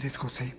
eres José?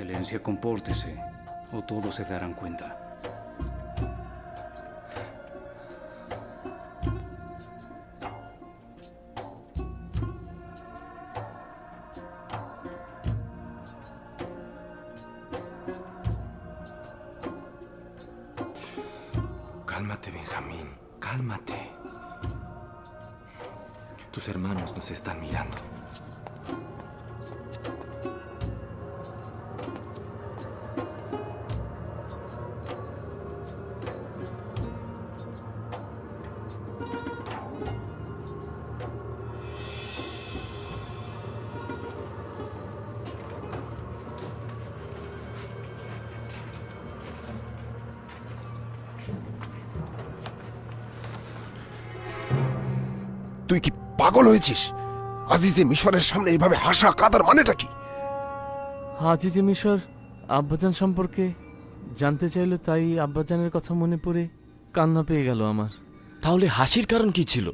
Excelencia, compórtese, o todos se darán cuenta. Cálmate, Benjamín, cálmate. Tus hermanos nos están mirando. তুই কি পাগল হয়েছিস? আজিজে মিশরের সামনে এইভাবে হাসা কাদার মানেটা কি? হাজিজি মিশর আব্বাজান সম্পর্কে জানতে চাইলো তাই আব্বাজানের কথা মনে পড়ে কান্না পেয়ে গেল আমার। তাহলে হাসির কারণ কি ছিল?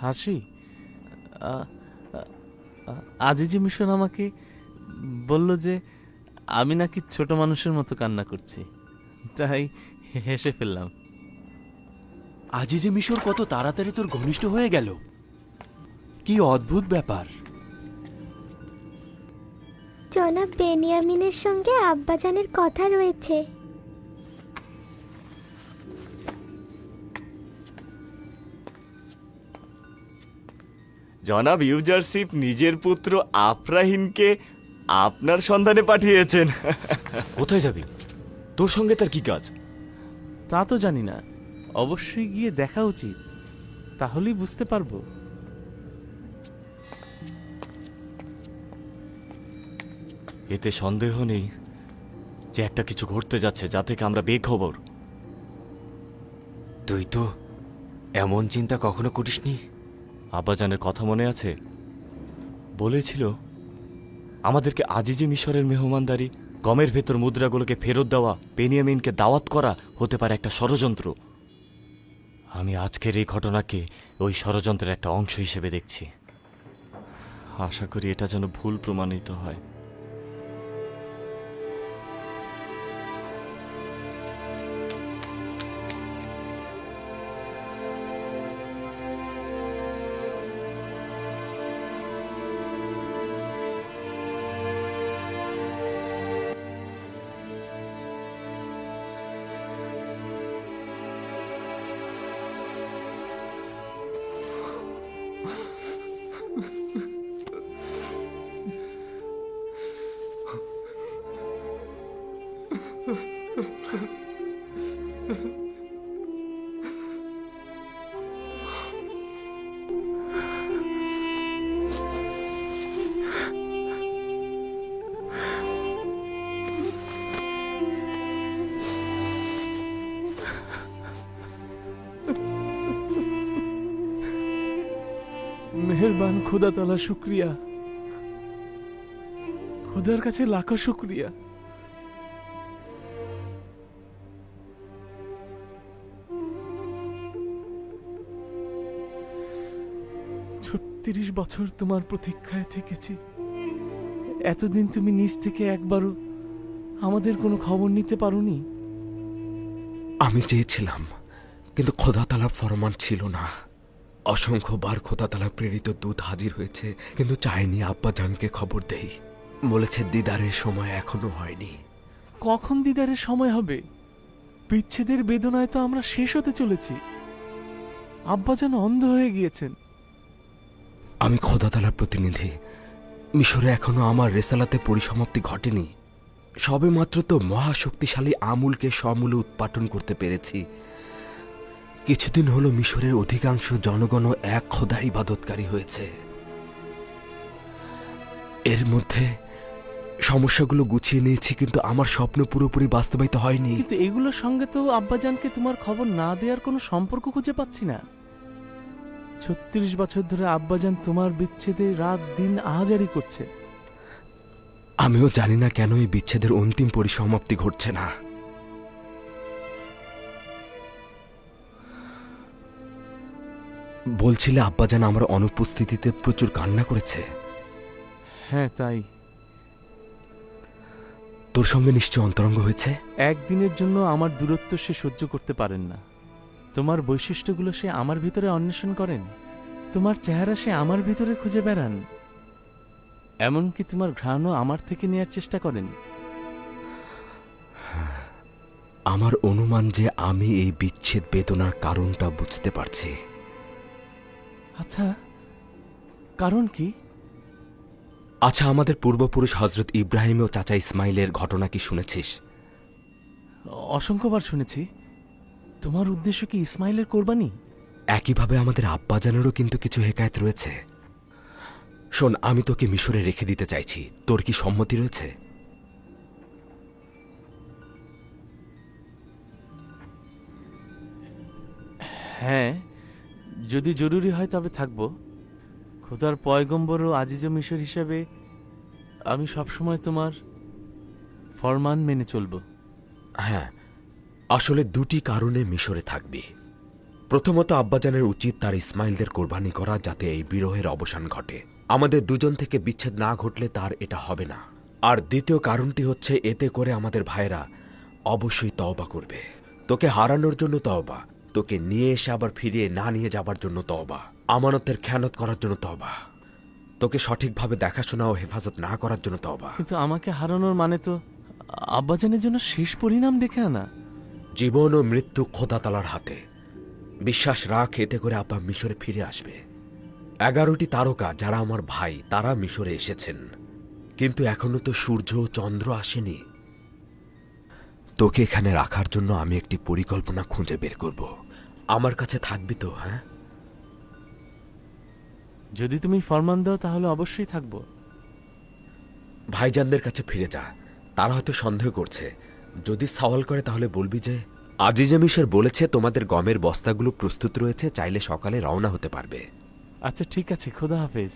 হাসি? আজিজি মিশন আমাকে বলল যে আমি নাকি ছোট মানুষের মতো কান্না করছি। তাই হেসে ফেললাম। আজিজে মিশর কত তাড়াতাড়ি তোর ঘনিষ্ঠ হয়ে গেল। কি অদ্ভুত ব্যাপার। জনাব বেনিয়ামিনের সঙ্গে আব্বাজানের কথা রয়েছে। জনাব ইউজারশিপ নিজের পুত্র আফরাহিনকে আপনার সন্ধানে পাঠিয়েছেন। কোথায় যাবি? তোর সঙ্গে তার কি কাজ? তা তো জানি না। অবশ্যই গিয়ে দেখা উচিত। তাহলেই বুঝতে পারব। এতে সন্দেহ নেই যে একটা কিছু ঘটতে যাচ্ছে যা থেকে আমরা বেখবর। তুই তো এমন চিন্তা কখনো করিসনি? আব্বাজানের কথা মনে আছে? বলেছিল আমাদেরকে আজিজি মিশরের মেহমানদারি গমের ভেতর মুদ্রাগুলোকে ফেরত দেওয়া বেনিয়ামিনকে দাওয়াত করা হতে পারে একটা ষড়যন্ত্র। আমি আজকের এই ঘটনাকে ওই ষড়যন্ত্রের একটা অংশ হিসেবে দেখছি। আশা করি এটা যেন ভুল প্রমাণিত হয়। খোদা তালা শুক্রিয়া। খোদার কাছে লাখো শুক্রিয়া। ছত্রিশ বছর তোমার প্রতীক্ষায় থেকেছি। এতদিন তুমি নিজ থেকে একবারও আমাদের কোনো খবর নিতে পারোনি। আমি চেয়েছিলাম, কিন্তু খোদা তালা ফরমান ছিল না। অসংখ্যবার খোদাতালা প্রেরিত দূত হাজির হয়েছে কিন্তু চায়নি আব্বা জানকে খবর দেই। বলেছে দিদারের সময় এখনও হয়নি। কখন দিদারের সময় হবে? বিচ্ছেদের বেদনায় তো আমরা শেষ হতে চলেছি। আব্বা যেন অন্ধ হয়ে গিয়েছেন। আমি খোদাতালার প্রতিনিধি। মিশরে এখনও আমার রেসালাতে পরিসমাপ্তি ঘটেনি। সবে মাত্র তো মহাশক্তিশালী আমুলকে সমূলে উৎপাটন করতে পেরেছি। কিছুদিন হলো মিশরের অধিকাংশ জনগণ এক খোদা ইবাদতকারী হয়েছে। এর মধ্যে সমস্যাগুলো গুছিয়ে নিয়েছি কিন্তু আমার স্বপ্ন পুরোপুরি বাস্তবায়িত হয়নি। কিন্তু এগুলোর সঙ্গে তো আব্বাজানকে তোমার খবর না দেওয়ার কোনো সম্পর্ক খুঁজে পাচ্ছি না। ছত্রিশ বছর ধরে আব্বাজান তোমার বিচ্ছেদে রাত দিন আহাজারি করছে। আমিও জানি না কেন এই বিচ্ছেদের অন্তিম পরিসমাপ্তি ঘটছে না। বলছিলে আব্বাজান আমার অনুপস্থিতিতে প্রচুর কান্না করেছে। হ্যাঁ তাই। তোর সঙ্গে নিশ্চয় অন্তরঙ্গ হয়েছে? একদিনের জন্য আমার দূরত্ব সে সহ্য করতে পারেন না। তোমার বৈশিষ্ট্যগুলো সে আমার ভিতরে অন্বেষণ করেন। তোমার চেহারা সে আমার ভিতরে খুঁজে বেড়ান। এমনকি তোমার ঘ্রাণও আমার থেকে নেয়ার চেষ্টা করেন। আমার অনুমান যে আমি এই বিচ্ছেদ বেদনার কারণটা বুঝতে পারছি। আচ্ছা কারণ কি? আচ্ছা আমাদের পূর্বপুরুষ হজরত ইব্রাহিম ও চাচা ইসমাইলের ঘটনা কি শুনেছিস? অসংখ্যবার শুনেছি। তোমার উদ্দেশ্য কি ইসমাইলের কোরবানি? একইভাবে আমাদের আব্বাজানেরও কিন্তু কিছু হেকায়ত রয়েছে। শোন আমি তোকে মিশরে রেখে দিতে চাইছি। তোর কি সম্মতি রয়েছে? হ্যাঁ যদি জরুরি হয় তবে থাকব। খোদার পয়গম্বর ও আজিজ মিশর হিসাবে আমি সবসময় তোমার ফরমান মেনে চলব। হ্যাঁ আসলে দুটি কারণে মিশরে থাকবি। প্রথমত আব্বাজানের উচিত তার ইসমাইলদের কোরবানি করা যাতে এই বিরহের অবসান ঘটে। আমাদের দুজন থেকে বিচ্ছেদ না ঘটলে তার এটা হবে না। আর দ্বিতীয় কারণটি হচ্ছে এতে করে আমাদের ভাইরা অবশ্যই তওবা করবে। তোকে হারানোর জন্য তওবা। তোকে নিয়ে এসে আবার ফিরিয়ে না নিয়ে যাবার জন্য তওবা। আমানতের খেয়ানত করার জন্য তওবা। তোকে সঠিকভাবে দেখাশোনা ও হেফাজত না করার জন্য তওবা। কিন্তু আমাকে হারানোর মানে তো আব্বাজানের জন্য শেষ পরিণাম দেখে আনা। জীবন ও মৃত্যু খোদাতালার হাতে। বিশ্বাস রাখ এতে করে আপা মিশরে ফিরে আসবে। এগারোটি তারকা যারা আমার ভাই তারা মিশরে এসেছেন। কিন্তু এখনও তো সূর্য ও চন্দ্র আসেনি। তোকে এখানে রাখার জন্য আমি একটি পরিকল্পনা খুঁজে বের করব। আমার কাছে থাকবি তো হ্যাঁ? যদি তুমি ফরমান দাও তাহলে অবশ্যই থাকব। ভাইজানদের কাছে ফিরে যা। তারা হয়তো সন্দেহ করছে। যদি সওয়াল করে তাহলে বলবি যে আজিজে মিশর বলেছে তোমাদের গমের বস্তাগুলো প্রস্তুত রয়েছে চাইলে সকালে রওনা হতে পারবে। আচ্ছা ঠিক আছে খোদা হাফেজ।